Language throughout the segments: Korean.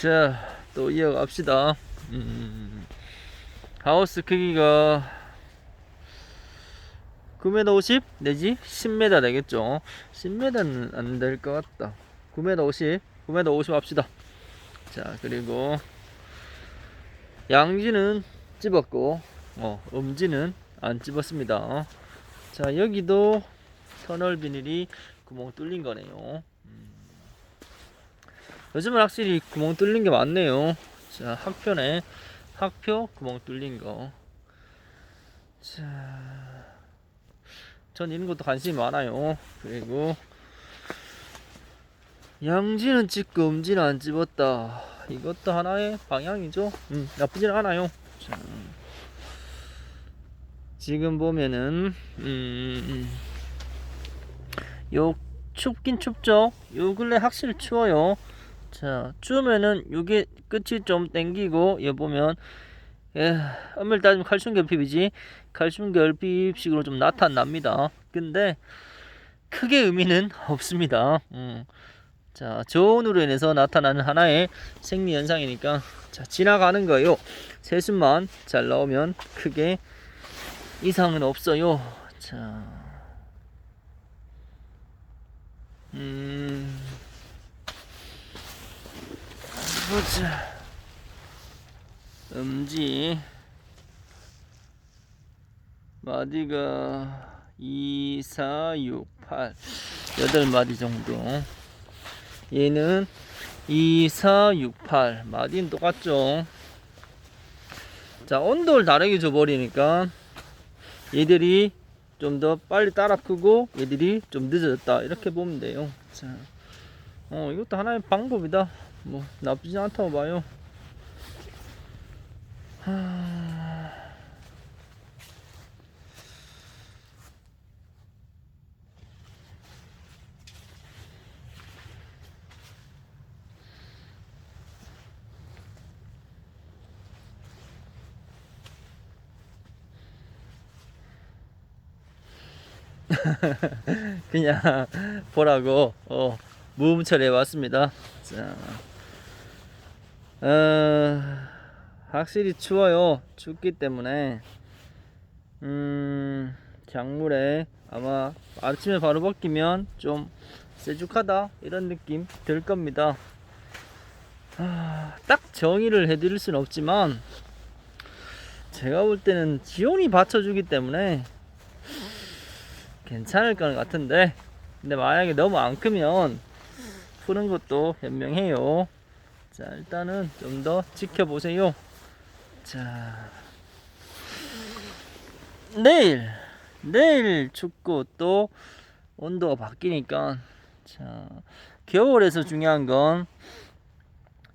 자, 또 이어갑시다. 음, 하우스 크기가 9m 50 내지 10m 되겠죠. 10m는 안 될 것 같다. 9m 50, 9m 50 합시다. 자, 그리고 양지는 집었고, 어, 음지는 안 집었습니다. 자, 여기도 터널 비닐이 구멍 뚫린 거네요. 음. 요즘은 확실히 구멍 뚫린 게 많네요. 자, 학표네. 학표 구멍 뚫린 거. 자, 전 이런 것도 관심이 많아요. 그리고 양지는 찍고 음지는 안 집었다. 이것도 하나의 방향이죠. 음, 나쁘진 않아요. 자, 지금 보면은 음, 요 춥긴 춥죠. 요 근래 확실히 추워요. 자, 추우면은 요게 끝이 좀 땡기고 여 보면 예, 엄밀히 따지면 칼슘 결핍이지 칼슘 결핍식으로 좀 나타납니다. 근데 크게 의미는 없습니다. 음. 자, 저온으로 인해서 나타나는 하나의 생리 현상이니까 자, 지나가는 거예요. 세순만 잘 나오면 크게 이상은 없어요. 자. 음. 보자. 음지. 마디가 2, 4, 6, 8 8마디 정도. 얘는 2, 4, 6, 8 마디는 똑같죠? 자 온도를 다르게 줘버리니까 얘들이 좀 더 빨리 따라 크고 얘들이 좀 늦어졌다. 이렇게 보면 돼요. 자, 어 이것도 하나의 방법이다. 뭐 나쁘지 않다고 봐요. 하... 그냥 보라고. 어, 무음 처리해 왔습니다. 자, 어, 확실히 추워요. 춥기 때문에 음, 작물에 아마 아침에 바로 벗기면 좀 세죽하다 이런 느낌 들 겁니다. 아, 딱 정의를 해드릴 수는 없지만 제가 볼 때는 지온이 받쳐주기 때문에 괜찮을 것 같은데 근데 만약에 너무 안 크면 푸는 것도 현명해요. 자 일단은 좀 더 지켜보세요. 자 내일 내일 춥고 또 온도가 바뀌니까 자 겨울에서 중요한 건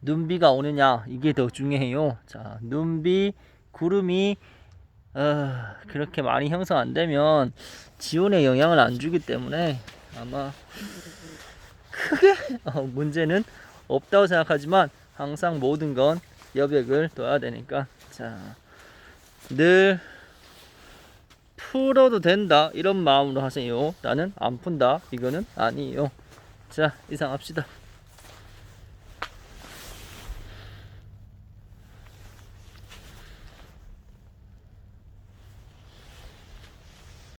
눈비가 오느냐 이게 더 중요해요. 자 눈비 구름이 어, 그렇게 많이 형성 안 되면 지온에 영향을 안 주기 때문에 아마 크게? 어, 문제는 없다고 생각하지만 항상 모든 건 여백을 둬야 되니까. 자늘 풀어도 된다 이런 마음으로 하세요. 나는 안 푼다. 이거는 아니에요. 자 이상 합시다